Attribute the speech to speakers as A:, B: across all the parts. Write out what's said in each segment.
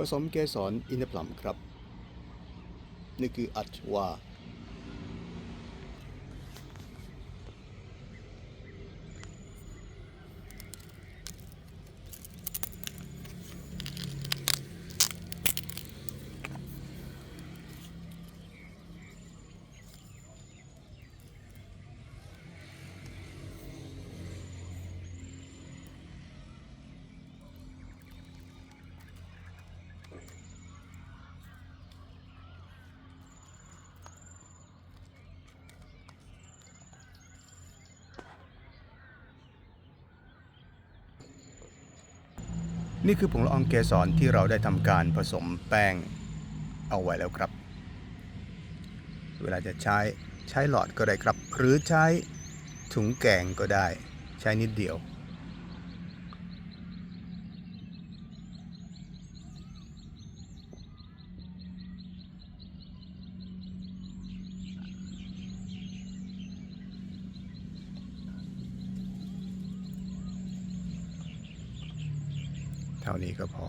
A: ผสมเกสรอินทผลัมครับ นี่คืออัจวา นี่คือผงละอองเกสรที่เราได้ทำการผสมแป้งเอาไว้แล้วครับ เวลาจะใช้ใช้หลอดก็ได้ครับ หรือใช้ถุงแกงก็ได้ ใช้นิดเดียว เท่านี้ก็พอ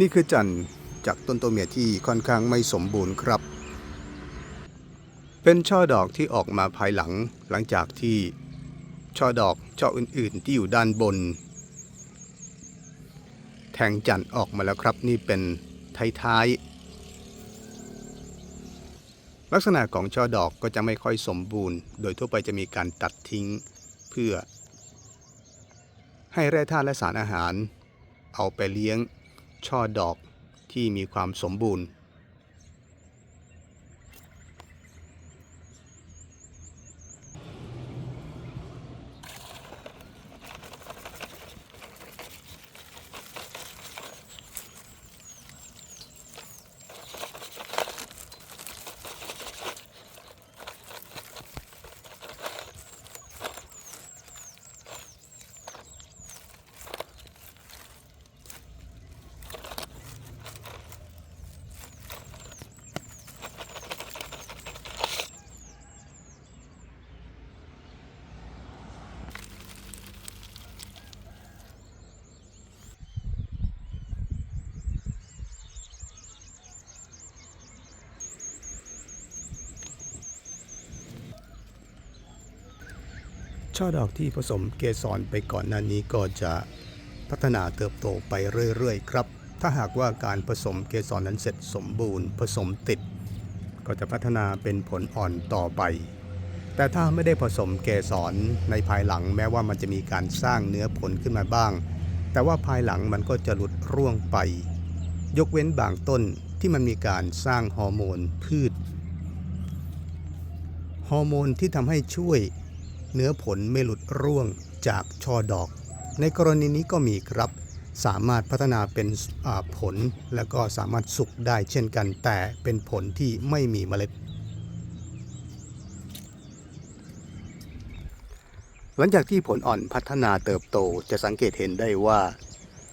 A: นี่คือจันทร์จากต้นตัวเมียที่ค่อนข้างไม่สมบูรณ์ครับ เป็นช่อดอกที่ออกมาภายหลังหลังจากที่ช่อดอกช่ออื่นๆที่อยู่ด้านบน แทงจันทร์ออกมาแล้วครับนี่เป็นท้ายๆลักษณะของช่อดอกก็จะไม่ค่อยสมบูรณ์ โดยทั่วไปจะมีการตัดทิ้งเพื่อ ให้แร่ธาตุและสารอาหาร เอาไปเลี้ยง ช่อดอกที่มีความสมบูรณ์ ช่อดอกที่ผสมเกสรไปก่อนหน้านี้ก็จะพัฒนาเติบโตไปเรื่อยๆ ครับ ถ้าหากว่าการผสมเกสรนั้นเสร็จสมบูรณ์ ผสมติด ก็จะพัฒนาเป็นผลอ่อนต่อไป แต่ถ้าไม่ได้ผสมเกสรในภายหลังแม้ว่ามันจะมีการสร้างเนื้อผลขึ้นมาบ้าง แต่ว่าภายหลังมันก็จะหลุดร่วงไป ยกเว้นบางต้นที่มันมีการสร้างฮอร์โมนพืช ฮอร์โมนที่ทำให้ช่วย เนื้อผลไม่หลุดร่วงจากช่อดอก ในกรณีนี้ก็มีครับ สามารถพัฒนาเป็นผลแล้วก็สามารถสุกได้เช่นกัน แต่เป็นผลที่ไม่มีเมล็ด หลังจากที่ผลอ่อนพัฒนาเติบโตจะสังเกตเห็นได้ว่า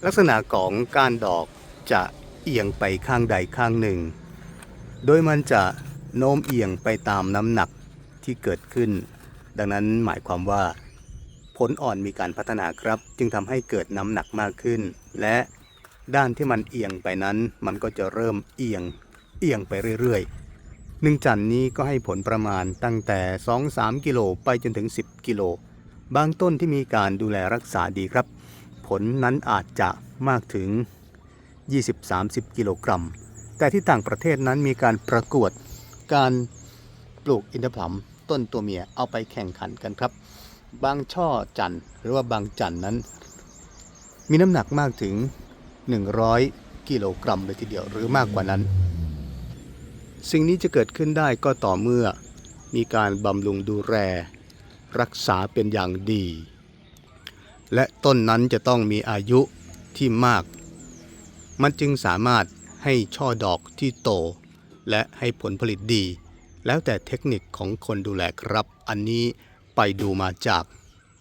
A: ลักษณะของก้านดอกจะเอียงไปข้างใดข้างหนึ่ง โดยมันจะโน้มเอียงไปตามน้ำหนักที่เกิดขึ้น ดังนั้นหมายความว่า ผลอ่อนมีการพัฒนาครับ จึงทำให้เกิดน้ำหนักมากขึ้น และด้านที่มันเอียงไปนั้น มันก็จะเริ่มเอียงเอียงไปเรื่อยๆหนึ่งจันนี้ก็ให้ผลประมาณตั้งแต่ 2-3 กิโลไปจนถึง 10 กิโล บางต้นที่มีการดูแลรักษาดีครับ ผลนั้นอาจจะมากถึง 20-30 กิโลกรัม แต่ที่ต่างประเทศนั้นมีการประกวดการปลูกอินทผลัม ต้นตัวเมียเอาไปแข่งขันกันครับ บางช่อจันหรือว่าบางจันนั้น มีน้ำหนักมากถึง 100 กิโลกรัมเลยทีเดียวหรือมากกว่านั้น สิ่งนี้จะเกิดขึ้นได้ก็ต่อเมื่อมีการบำรุงดูแลรักษาเป็นอย่างดี และต้นนั้นจะต้องมีอายุที่มาก มันจึงสามารถให้ช่อดอกที่โต และให้ผลผลิตดี แล้วแต่เทคนิคของคนดูแลครับ อันนี้ไปดูมาจาก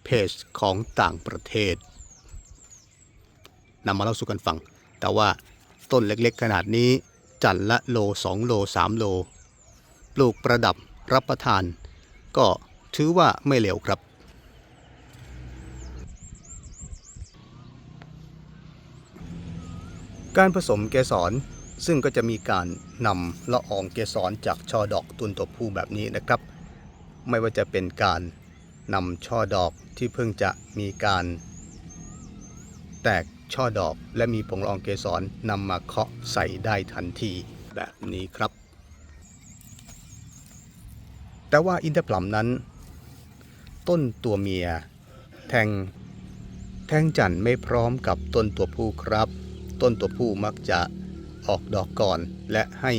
A: เพจของต่างประเทศนำมาเล่าสู่กันฟัง แต่ว่าต้นเล็กๆ ขนาดนี้จันละโล 2 โล 3 โล ปลูกประดับรับประทาน ก็ถือว่าไม่เลวครับ การผสมเกสร ซึ่งก็จะมีการนำละอองเกสรจากช่อดอกตุนตัวผู้แบบนี้นะครับ ไม่ว่าจะเป็นการนำช่อดอกที่เพิ่งจะมีการ แตกช่อดอกและมีผงละอองเกสรนำมาเคาะใส่ได้ทันทีแบบนี้ครับ แต่ว่าอินทผลัมนั้น ต้นตัวเมีย แทงแทงจันทร์ไม่พร้อมกับต้นตัวผู้ครับ ต้นตัวผู้มักจะ ออกดอกก่อน และให้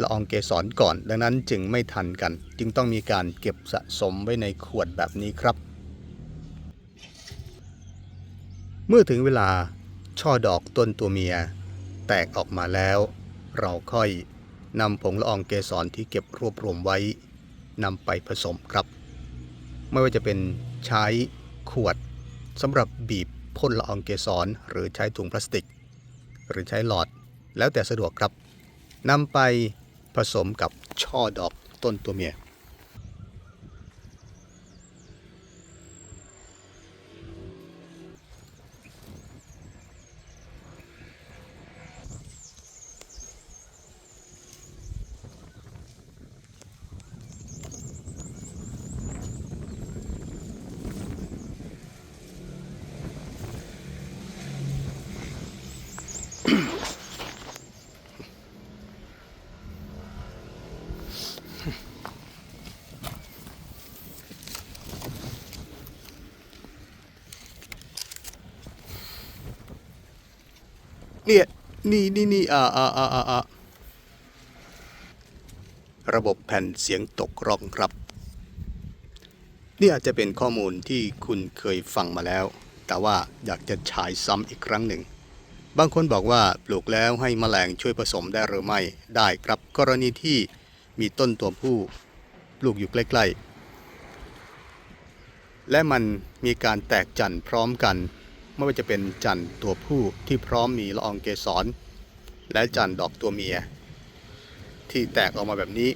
A: ละอองเกสรก่อน ดังนั้นจึงไม่ทันกัน จึงต้องมีการเก็บสะสมไว้ในขวดแบบนี้ครับ เมื่อถึงเวลาช่อดอกต้นตัวเมีย แตกออกมาแล้ว เราค่อยนำผงละอองเกสรที่เก็บรวบรวมไว้นำไปผสมครับ ไม่ว่าจะเป็นใช้ขวดสำหรับบีบพ่นละอองเกสรหรือใช้ถุงพลาสติก หรือใช้หลอด แล้วแต่สะดวกครับนำไปผสมกับช่อดอกต้นตัวเมีย เนี่นี่นี่อ่าอ่าอ่าอ่าระบบแผ่นเสียงตกร่องครับนี่อาจจะเป็นข้อมูลที่คุณเคยฟังมาแล้ว แต่ว่าอยากจะฉายซ้ำอีกครั้งหนึ่ง บางคนบอกว่าปลูกแล้วให้แมลงช่วยผสมได้หรือไม่ได้ครับ กรณีที่มีต้นตัวผู้ปลูกอยู่ใกล้ ๆ และมันมีการแตกจันทร์พร้อมกัน ไม่ว่าจะเป็นจันทร์ตัวผู้ที่พร้อมมีละอองเกสร และจันทร์ดอกตัวเมีย ที่แตกออกมาแบบนี้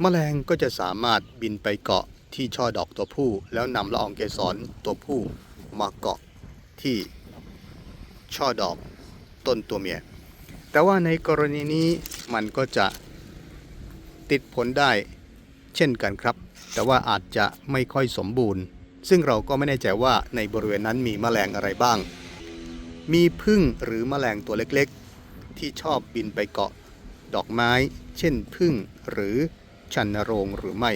A: แมลงก็จะสามารถบินไปเกาะที่ช่อดอกตัวผู้ แล้วนำละอองเกสรตัวผู้มาเกาะที่ช่อดอกต้นตัวเมีย แต่ว่าในกรณีนี้มันก็จะติดผลได้เช่นกันครับ แต่ว่าอาจจะไม่ค่อยสมบูรณ์ ซึ่งเราก็ไม่แน่ใจว่าในบริเวณนั้นมีแมลงอะไรบ้าง มีพึ่งหรือแมลงตัวเล็กๆ ที่ชอบบินไปเกาะ ดอกไม้ เช่นพึ่งหรือชันนโรงหรือไม่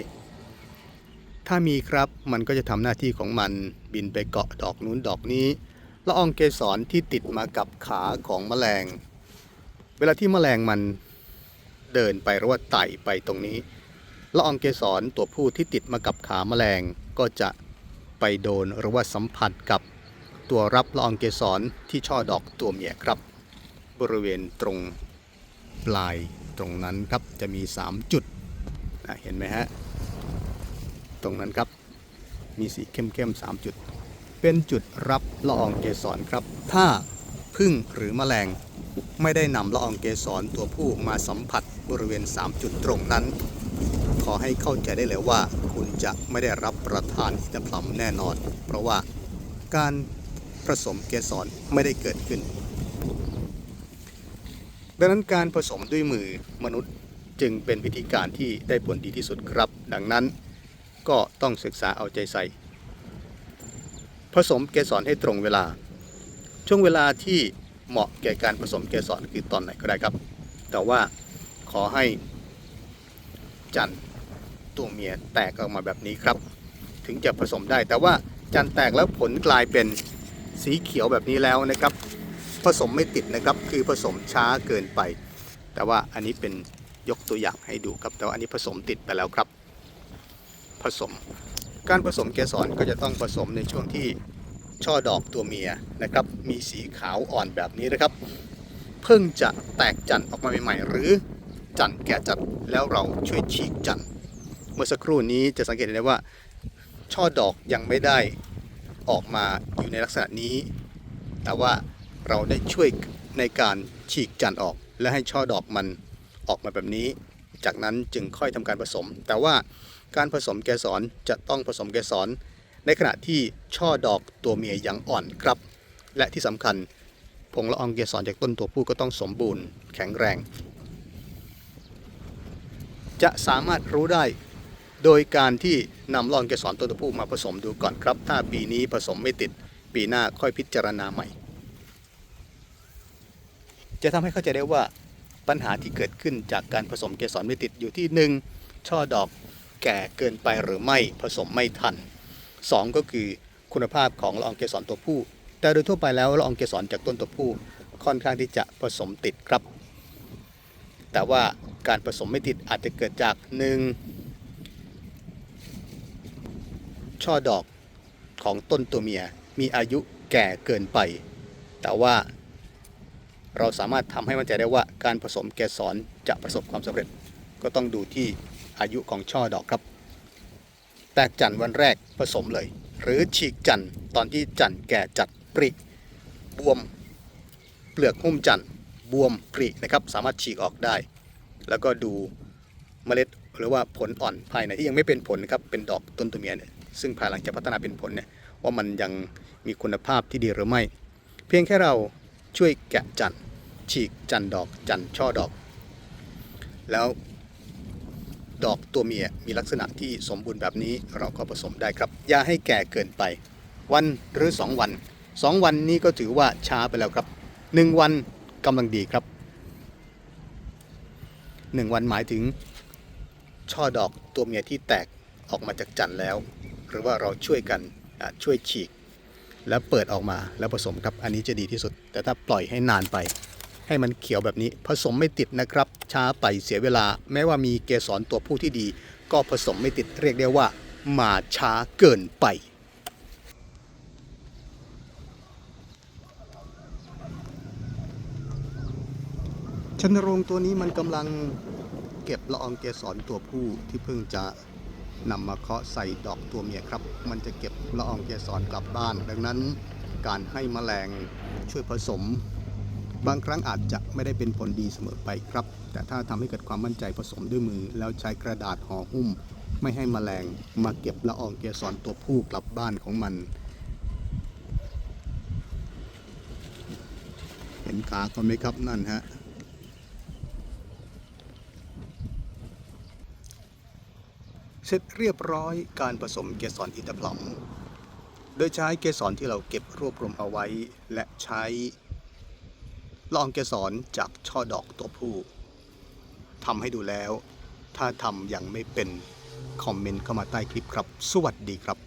A: ถ้ามีครับมันก็จะทำหน้าที่ของมันบินไปเกาะดอกนู้นดอกนี้ละอองเกสรที่ติดมากับขาของแมลง เวลาที่แมลงมันเดินไปหรือว่าไต่ไปตรงนี้ละอองเกสรตัวผู้ที่ติดมากับขาแมลงก็จะ ไปโดนหรือว่าสัมผัสกับตัวรับละอองเกสรที่ช่อดอกตัวเมียครับ บริเวณตรงปลายตรงนั้นครับจะมี 3 จุดนะเห็นไหมฮะ ตรงนั้นครับมีสีเข้มๆ3จุด เป็นจุดรับละอองเกสรครับ ถ้าพึ่งหรือแมลงไม่ได้นำละอองเกสรตัวผู้มาสัมผัสบริเวณ 3 จุดตรงนั้น ขอให้เข้าใจได้เลยว่า คุณจะไม่ได้รับประทานอินทผลัมแน่นอน เพราะว่าการผสมเกสรไม่ได้เกิดขึ้น ดังนั้นการผสมด้วยมือมนุษย์จึงเป็นวิธีการที่ได้ผลดีที่สุดครับ ดังนั้นก็ต้องศึกษาเอาใจใส่ ผสมเกสรให้ตรงเวลา ช่วงเวลาที่เหมาะแก่การผสมเกสรคือตอนไหนก็ได้ครับ แต่ว่าขอให้จันทร์ ตัวเมียแตกออกมาแบบนี้ครับ ถึงจะผสมได้ แต่ว่าจันแตกแล้วผลกลายเป็นสีเขียวแบบนี้แล้วนะครับ ผสมไม่ติดนะครับ คือผสมช้าเกินไป แต่ว่าอันนี้เป็นยกตัวอย่างให้ดูครับ แต่ว่าอันนี้ผสมติดไปแล้วครับ ผสม การผสมเกสรก็จะต้องผสมในช่วงที่ช่อดอกตัวเมียนะครับ มีสีขาวอ่อนแบบนี้นะครับ เพิ่งจะแตกจันออกมาใหม่ๆ หรือจันแก่จัดแล้วเราช่วยฉีกจันท เมื่อสักครู่นี้จะสังเกตเห็นได้ว่า ช่อดอกยังไม่ได้ออกมาอยู่ในลักษณะนี้ แต่ว่าเราได้ช่วยในการฉีกจันทร์ออก และให้ช่อดอกมันออกมาแบบนี้ จากนั้นจึงค่อยทำการผสม แต่ว่าการผสมเกสรจะต้องผสมเกสร ในขณะที่ช่อดอกตัวเมียยังอ่อนครับ และที่สำคัญผงละอองเกสรจากต้นตัวผู้ก็ต้องสมบูรณ์แข็งแรง จะสามารถรู้ได้ โดยการที่นำล่องเกสรต้นผู้มาผสมดูก่อนครับ ถ้าปีนี้ผสมไม่ติดปีหน้าค่อยพิจารณาใหม่ จะทำให้เข้าใจได้ว่าปัญหาที่เกิดขึ้นจากการผสมเกสรไม่ติดอยู่ที่ 1. ช่อดอกแก่เกินไปหรือไม่ผสมไม่ทัน 2. ก็คือคุณภาพของละอองเกสรตัวผู้ แต่โดยทั่วไปแล้วละอองเกสรจากต้นตัวผู้ค่อนข้างที่จะผสมติดครับ แต่ว่าการผสมไม่ติดอาจจะเกิดจาก 1. ช่อดอกของต้นตัวเมียมีอายุแก่เกินไป แต่ว่าเราสามารถทำให้มั่นใจได้ว่าการผสมเกสรจะประสบความสำเร็จ ก็ต้องดูที่อายุของช่อดอกครับ แตกจันทร์วันแรกผสมเลย หรือฉีกจันทร์ตอนที่จันทร์แก่จัดปริบวมเปลือกหุ้มจันทร์บวมปรินะครับ สามารถฉีกออกได้ แล้วก็ดูเมล็ดหรือว่าผลอ่อนภายในที่ยังไม่เป็นผลนะครับเป็นดอกต้นตัวเมียเนี่ย ซึ่งภายหลังจะพัฒนาเป็นผลเนี่ยว่ามันยังมีคุณภาพที่ดีหรือไม่ เพียงแค่เราช่วยแกะจันทร์ฉีกจันทร์ดอกจันทร์ช่อดอก แล้วดอกตัวเมียมีลักษณะที่สมบูรณ์แบบนี้เราก็ผสมได้ครับ อย่าให้แก่เกินไป วันหรือ 2 วัน 2 วันนี้ก็ถือว่าช้าไปแล้วครับ 1 วันกำลังดีครับ 1 วันหมายถึงช่อดอกตัวเมียที่แตกออกมาจากจันทร์แล้ว หรือว่าเราช่วยกันช่วยฉีก แล้วเปิดออกมาแล้วผสมครับอันนี้จะดีที่สุด แต่ถ้าปล่อยให้นานไป ให้มันเขียวแบบนี้ผสมไม่ติดนะครับ ช้าไปเสียเวลา แม้ว่ามีเกสรตัวผู้ที่ดี ก็ผสมไม่ติดเรียกได้ว่ามาช้าเกินไปชนโรงตัวนี้มันกำลังเก็บละอองเกสรตัวผู้ที่เพิ่งจะ นำมาเคาะใส่ดอกตัวเมียครับ มันจะเก็บละอองเกสรกลับบ้าน ดังนั้นการให้แมลงช่วยผสม บางครั้งอาจจะไม่ได้เป็นผลดีเสมอไปครับ แต่ถ้าทำให้เกิดความมั่นใจผสมด้วยมือ แล้วใช้กระดาษห่อหุ้ม ไม่ให้แมลงมาเก็บละอองเกสรตัวผู้กลับบ้านของมัน เห็นขาเขาไหมครับนั่นฮะ เสร็จเรียบร้อยการผสมเกสรอินทผลัมโดยใช้เกสรที่เราเก็บรวบรวมเอาไว้ และใช้ลองเกสรจากช่อดอกตัวผู้ทำให้ดูแล้ว ถ้าทำยังไม่เป็น คอมเมนต์เข้ามาใต้คลิปครับ สวัสดีครับ